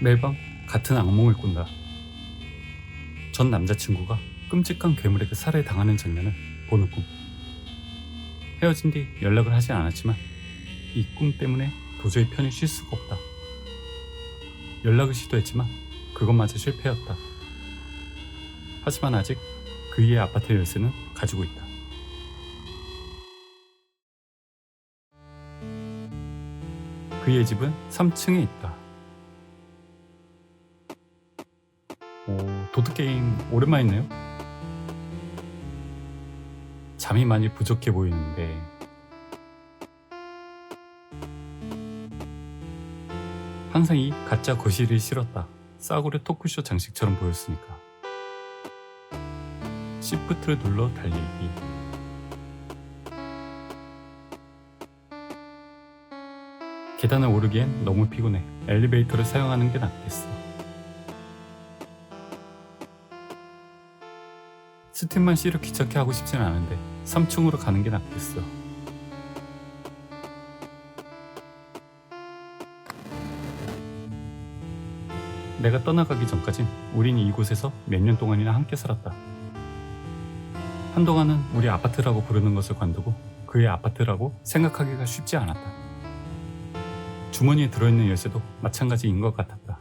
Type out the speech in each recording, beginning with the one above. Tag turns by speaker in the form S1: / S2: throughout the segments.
S1: 매일 밤 같은 악몽을 꾼다. 전 남자친구가 끔찍한 괴물에게 살해당하는 장면을 보는 꿈. 헤어진 뒤 연락을 하진 않았지만 이 꿈 때문에 도저히 편히 쉴 수가 없다. 연락을 시도했지만 그것마저 실패였다. 하지만 아직 그이의 아파트 열쇠는 가지고 있다. 그의 집은 3층에 있다. 오랜만이네요. 잠이 많이 부족해 보이는데 항상 이 가짜 거실이 싫었다. 싸구려 토크쇼 장식처럼 보였으니까. 시프트를 눌러 달리기. 계단을 오르기엔 너무 피곤해. 엘리베이터를 사용하는 게 낫겠어. 스팀만 C를 귀찮게 하고 싶진 않은데 3층으로 가는 게 낫겠어. 내가 떠나가기 전까진 우린 이곳에서 몇 년 동안이나 함께 살았다. 한동안은 우리 아파트라고 부르는 것을 관두고 그의 아파트라고 생각하기가 쉽지 않았다. 주머니에 들어있는 열쇠도 마찬가지인 것 같았다.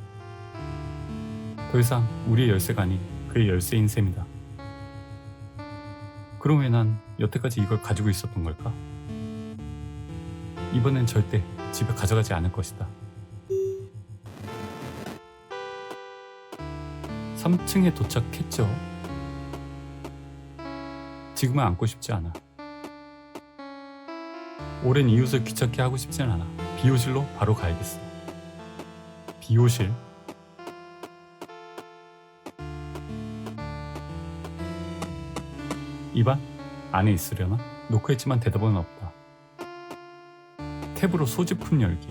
S1: 더 이상 우리의 열쇠가 아닌 그의 열쇠인 셈이다. 왜난 여태까지 이걸 가지고 있었던 걸까? 이번엔 절대 집에 가져가지 않을 것이다. 3층에 도착했죠. 지금은 앉고 싶지 않아. 오랜 이웃을 귀찮게 하고 싶진 않아. 비호실로 바로 가야겠어. 비호실? 이반? 안에 있으려나? 노크했지만 대답은 없다. 탭으로 소지품 열기.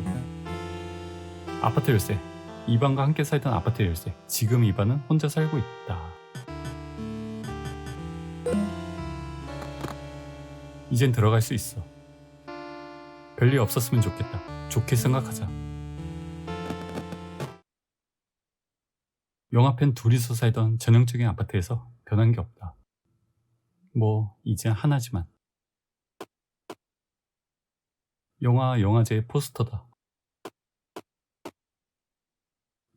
S1: 아파트 열쇠. 이반과 함께 살던 아파트 열쇠. 지금 이반은 혼자 살고 있다. 이젠 들어갈 수 있어. 별일 없었으면 좋겠다. 좋게 생각하자. 영화팬 둘이서 살던 전형적인 아파트에서 변한 게 없다. 뭐, 이젠 하나지만. 영화 영화제의 포스터다.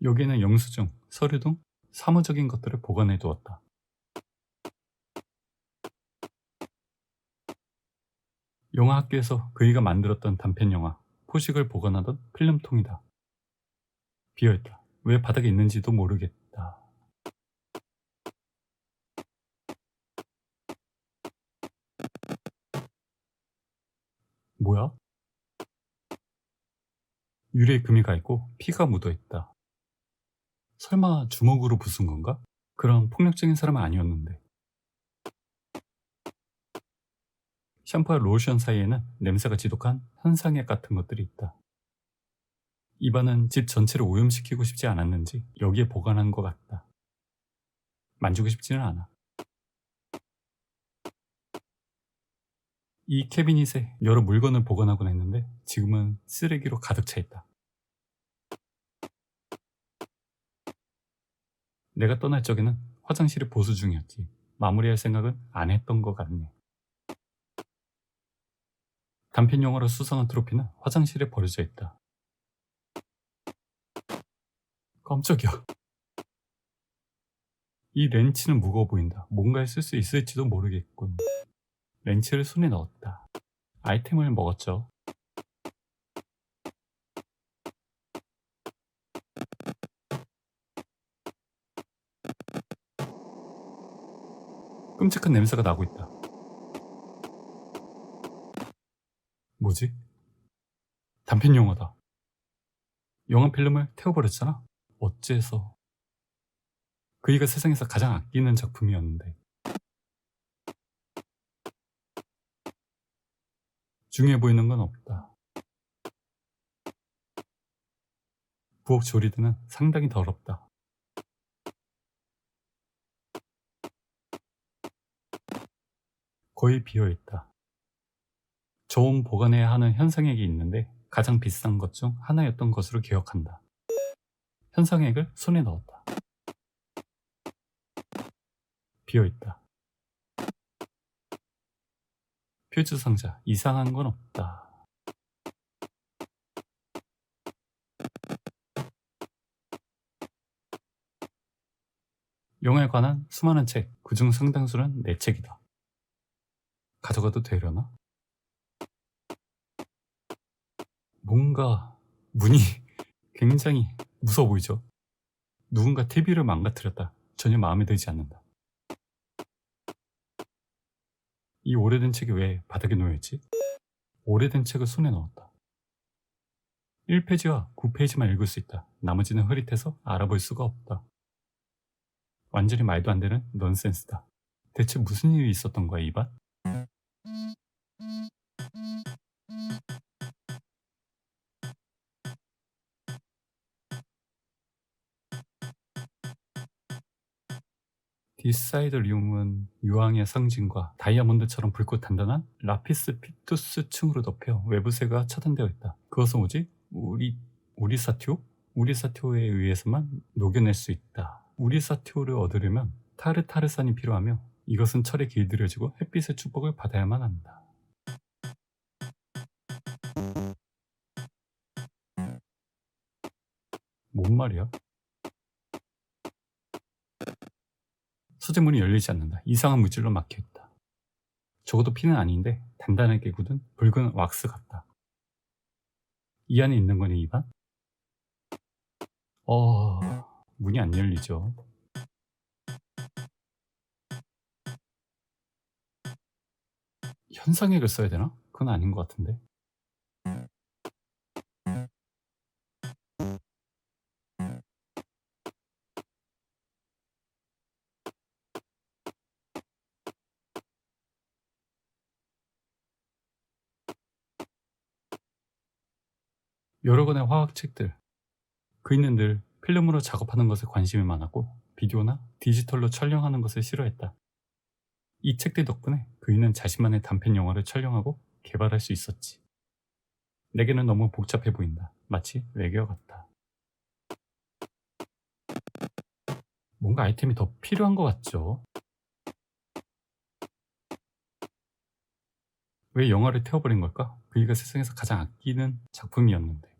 S1: 여기에는 영수증, 서류 등 사무적인 것들을 보관해 두었다. 영화 학교에서 그이가 만들었던 단편 영화, 포식을 보관하던 필름통이다. 비어있다. 왜 바닥에 있는지도 모르겠다. 뭐야? 유리에 금이 가 있고 피가 묻어 있다. 설마 주먹으로 부순 건가? 그런 폭력적인 사람은 아니었는데. 샴푸와 로션 사이에는 냄새가 지독한 현상액 같은 것들이 있다. 이반은 집 전체를 오염시키고 싶지 않았는지 여기에 보관한 것 같다. 만지고 싶지는 않아. 이 캐비닛에 여러 물건을 보관하곤 했는데 지금은 쓰레기로 가득 차 있다. 내가 떠날 적에는 화장실을 보수 중이었지. 마무리할 생각은 안 했던 것 같네. 단편 영화로 수상한 트로피는 화장실에 버려져 있다. 깜짝이야. 이 렌치는 무거워 보인다. 뭔가에 쓸 수 있을지도 모르겠군. 렌치를 손에 넣었다. 아이템을 먹었죠. 끔찍한 냄새가 나고 있다. 뭐지? 단편 영화다. 영화 필름을 태워버렸잖아? 어째서? 그이가 세상에서 가장 아끼는 작품이었는데. 중요해 보이는 건 없다. 부엌 조리대는 상당히 더럽다. 거의 비어 있다. 좋은 보관해야 하는 현상액이 있는데 가장 비싼 것 중 하나였던 것으로 기억한다. 현상액을 손에 넣었다. 비어 있다. 퓨즈 상자 이상한 건 없다. 영화에 관한 수많은 책, 그중 상당수는 내 책이다. 가져가도 되려나? 뭔가 문이 굉장히 무서워 보이죠? 누군가 TV를 망가뜨렸다. 전혀 마음에 들지 않는다. 이 오래된 책이 왜 바닥에 놓여있지? 오래된 책을 손에 넣었다. 1페이지와 9페이지만 읽을 수 있다. 나머지는 흐릿해서 알아볼 수가 없다. 완전히 말도 안 되는 넌센스다. 대체 무슨 일이 있었던 거야, 이반? 디사이더리움은 유황의 상징과 다이아몬드처럼 붉고 단단한 라피스 피투스 층으로 덮여 외부세가 차단되어 있다. 그것은 오직 우리 우리 사티오? 우리 사티오에 의해서만 녹여낼 수 있다. 우리 사티오를 얻으려면 타르타르산이 필요하며 이것은 철에 길들여지고 햇빛의 축복을 받아야만 한다. 뭔 말이야? 서재문이 열리지 않는다. 이상한 물질로 막혀 있다. 적어도 피는 아닌데 단단하게 굳은 붉은 왁스 같다. 이 안에 있는 거네, 이반? 어... 문이 안 열리죠. 현상액을 써야 되나? 그건 아닌 것 같은데. 여러 권의 화학책들. 그이는 늘 필름으로 작업하는 것에 관심이 많았고 비디오나 디지털로 촬영하는 것을 싫어했다. 이 책들 덕분에 그이는 자신만의 단편 영화를 촬영하고 개발할 수 있었지. 내게는 너무 복잡해 보인다. 마치 외계어 같다. 뭔가 아이템이 더 필요한 것 같죠? 왜 영화를 태워버린 걸까? 그이가 세상에서 가장 아끼는 작품이었는데.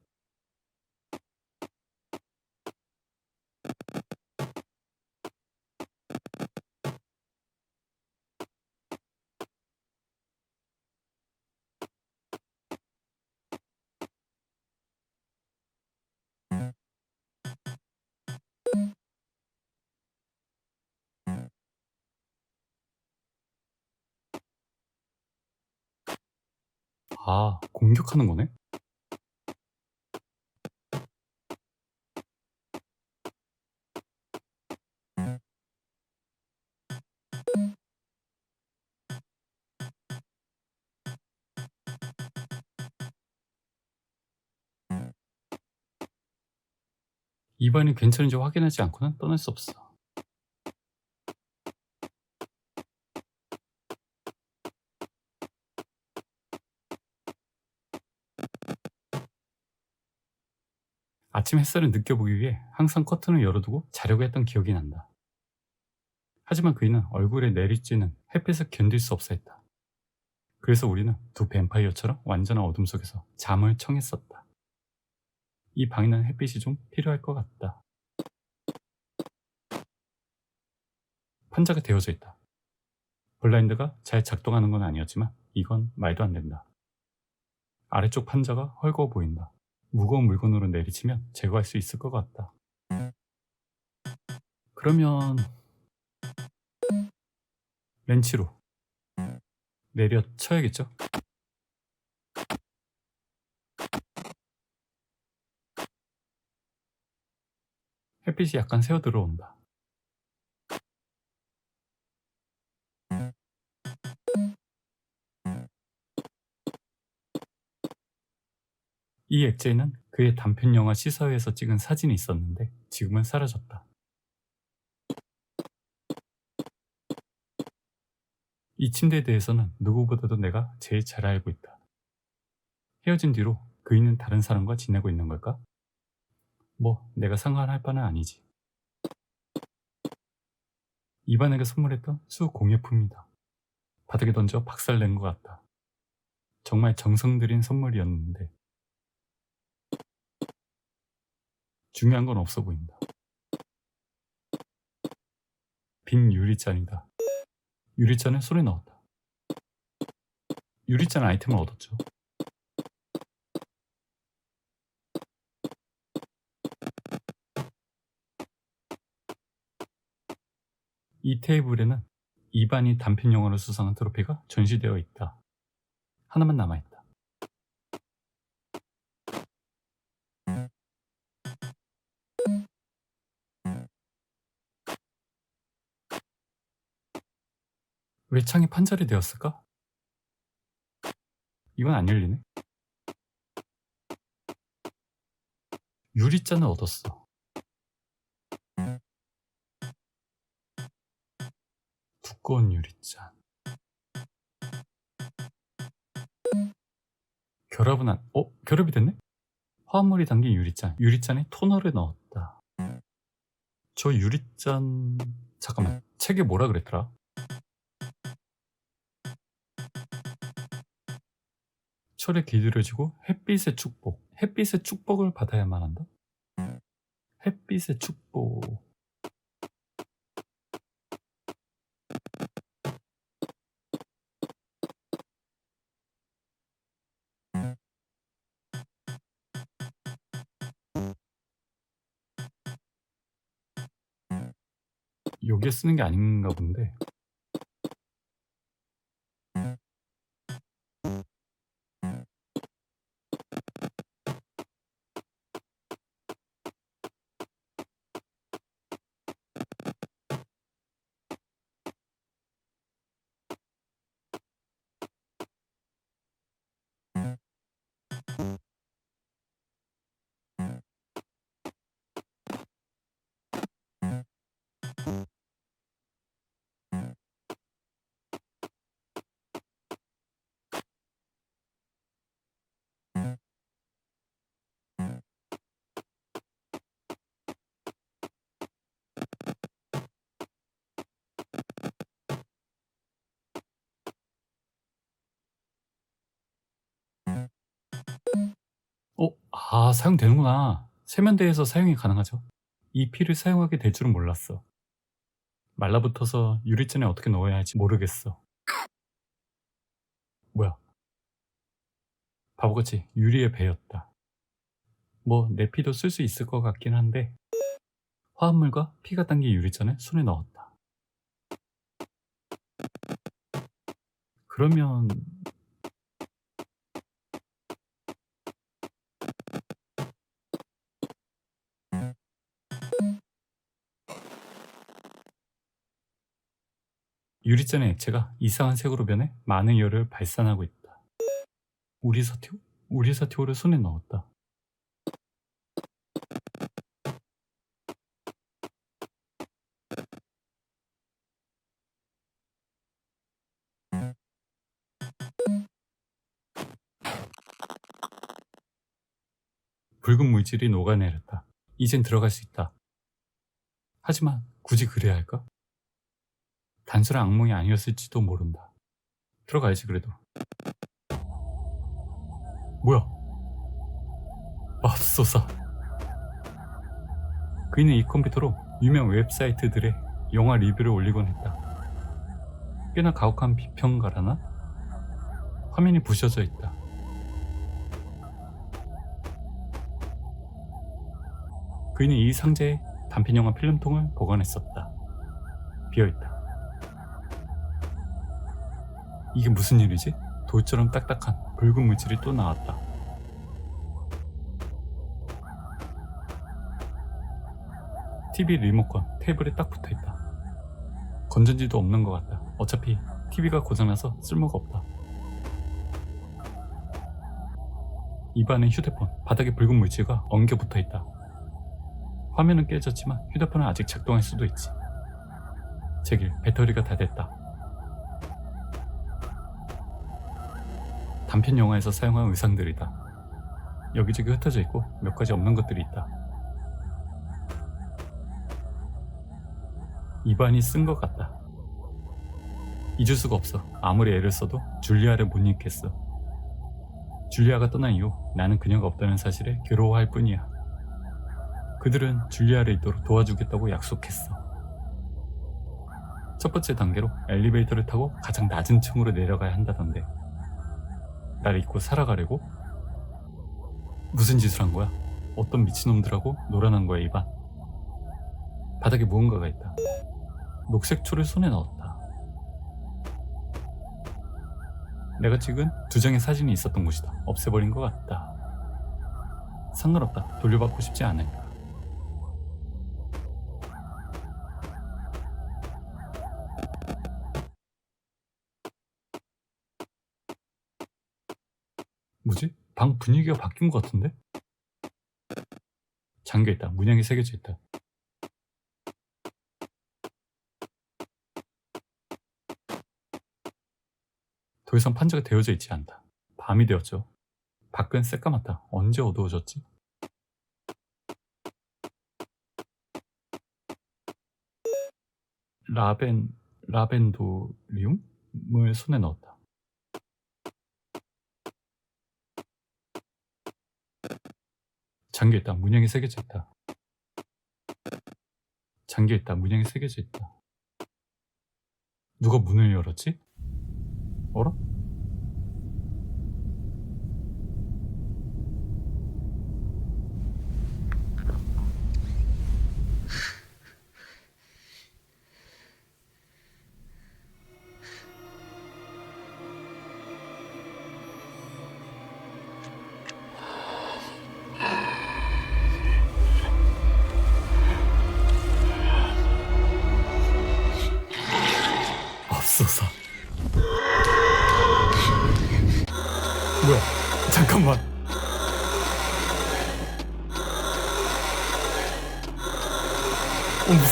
S1: 아, 공격하는 거네? 입안이 괜찮은지 확인하지 않고는 떠날 수 없어. 아침 햇살을 느껴보기 위해 항상 커튼을 열어두고 자려고 했던 기억이 난다. 하지만 그이는 얼굴에 내리쬐는 햇빛을 견딜 수 없어 했다. 그래서 우리는 두 뱀파이어처럼 완전한 어둠 속에서 잠을 청했었다. 이 방에는 햇빛이 좀 필요할 것 같다. 판자가 되어져 있다. 블라인드가 잘 작동하는 건 아니었지만 이건 말도 안 된다. 아래쪽 판자가 헐거워 보인다. 무거운 물건으로 내리치면 제거할 수 있을 것 같다. 그러면 렌치로 내려쳐야겠죠? 햇빛이 약간 새어 들어온다. 이 액체에는 그의 단편 영화 시사회에서 찍은 사진이 있었는데 지금은 사라졌다. 이 침대에 대해서는 누구보다도 내가 제일 잘 알고 있다. 헤어진 뒤로 그이는 다른 사람과 지내고 있는 걸까? 뭐 내가 상관할 바는 아니지. 이반에게 선물했던 수 공예품이다. 바닥에 던져 박살낸 것 같다. 정말 정성 들인 선물이었는데 중요한 건 없어 보인다. 빈 유리잔이다. 유리잔을 손에 넣었다. 유리잔 아이템을 얻었죠. 이 테이블에는 이반이 단편 영화로 수상한 트로피가 전시되어 있다. 하나만 남아있다. 왜 창이 판자리 되었을까? 이건 안 열리네. 유리잔을 얻었어. 두꺼운 유리잔. 결합은 안, 어? 결합이 됐네? 화합물이 담긴 유리잔. 유리잔에 토너를 넣었다. 저 유리잔, 잠깐만. 책에 뭐라 그랬더라? 철에 기울여지고 햇빛의 축복. 햇빛의 축복을 받아야만 한다? 햇빛의 축복. 여기에 쓰는 게 아닌가 본데. 어? 아, 사용되는구나. 세면대에서 사용이 가능하죠. 이 피를 사용하게 될 줄은 몰랐어. 말라붙어서 유리잔에 어떻게 넣어야 할지 모르겠어. 뭐야? 바보같이 유리에 베였다. 뭐, 내 피도 쓸 수 있을 것 같긴 한데, 화합물과 피가 담긴 유리잔에 손에 넣었다. 그러면, 유리잔의 액체가 이상한 색으로 변해 많은 열을 발산하고 있다. 우리 사티오? 우리 사티오를 손에 넣었다. 붉은 물질이 녹아내렸다. 이젠 들어갈 수 있다. 하지만 굳이 그래야 할까? 단순한 악몽이 아니었을지도 모른다. 들어가야지 그래도. 뭐야? 맙소사. 그이는 이 컴퓨터로 유명 웹사이트들의 영화 리뷰를 올리곤 했다. 꽤나 가혹한 비평가라나? 화면이 부셔져 있다. 그이는 이 상자에 단편 영화 필름통을 보관했었다. 비어있다. 이게 무슨 일이지? 돌처럼 딱딱한 붉은 물질이 또 나왔다. TV 리모컨 테이블에 딱 붙어 있다. 건전지도 없는 것 같다. 어차피 TV가 고장나서 쓸모가 없다. 입안에 휴대폰, 바닥에 붉은 물질과 엉겨 붙어 있다. 화면은 깨졌지만 휴대폰은 아직 작동할 수도 있지. 제길 배터리가 다 됐다. 단편 영화에서 사용한 의상들이다. 여기저기 흩어져 있고 몇 가지 없는 것들이 있다. 입안이 쓴 것 같다. 잊을 수가 없어. 아무리 애를 써도 줄리아를 못 잊겠어. 줄리아가 떠난 이후 나는 그녀가 없다는 사실에 괴로워할 뿐이야. 그들은 줄리아를 있도록 도와주겠다고 약속했어. 첫 번째 단계로 엘리베이터를 타고 가장 낮은 층으로 내려가야 한다던데 날 잊고 살아가려고? 무슨 짓을 한 거야? 어떤 미친놈들하고 놀아난 거야, 이반? 바닥에 무언가가 있다. 녹색 초를 손에 넣었다. 내가 찍은 두 장의 사진이 있었던 곳이다. 없애버린 것 같다. 상관없다. 돌려받고 싶지 않으니까. 뭐지? 방 분위기가 바뀐 것 같은데? 잠겨 있다. 문양이 새겨져 있다. 더 이상 판자가 되어져 있지 않다. 밤이 되었죠. 밖은 새까맣다. 언제 어두워졌지? 라벤 라벤도리움을 손에 넣었다. 잠겨 있다. 문양이 새겨져 있다. 잠겨 있다. 문양이 새겨져 있다. 누가 문을 열었지? 어라?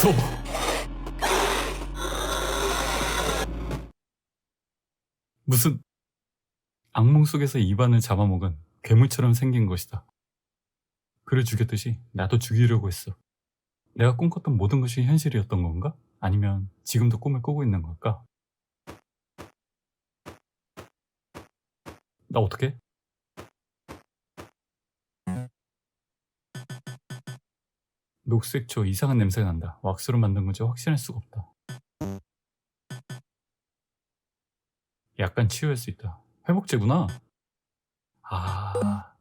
S1: 어 무서워. 무슨 악몽 속에서 입안을 잡아먹은 괴물처럼 생긴 것이다. 그를 죽였듯이 나도 죽이려고 했어. 내가 꿈꿨던 모든 것이 현실이었던 건가? 아니면 지금도 꿈을 꾸고 있는 걸까? 나 어떡해? 녹색초 이상한 냄새가 난다. 왁스로 만든 건지 확신할 수가 없다. 약간 치유할 수 있다. 회복제구나. 아.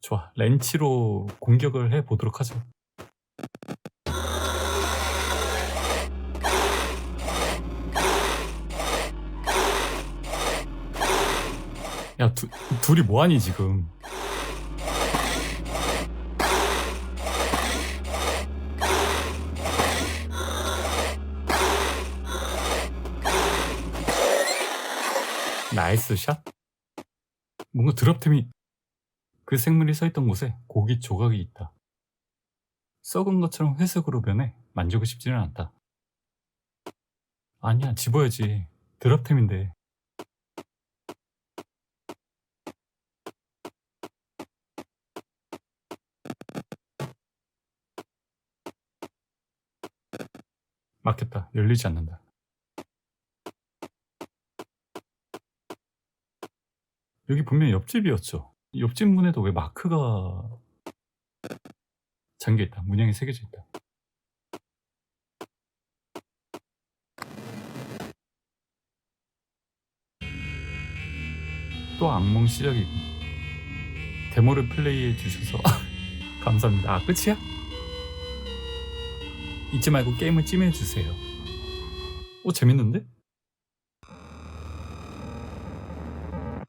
S1: 좋아. 렌치로 공격을 해 보도록 하죠. 야, 두, 둘이 뭐하니 지금? 나이스 샷. 뭔가 드랍템이 그 생물이 서 있던 곳에 고기 조각이 있다. 썩은 것처럼 회색으로 변해 만지고 싶지는 않다. 아니야, 집어야지. 드랍템인데. 막혔다. 열리지 않는다. 여기 분명히 옆집이었죠. 옆집 문에도 왜 마크가 잠겨 있다. 문양이 새겨져 있다. 또 악몽 시작이고 데모를 플레이해 주셔서 감사합니다. 아 끝이야? 잊지 말고 게임을 찜해 주세요. 오 재밌는데?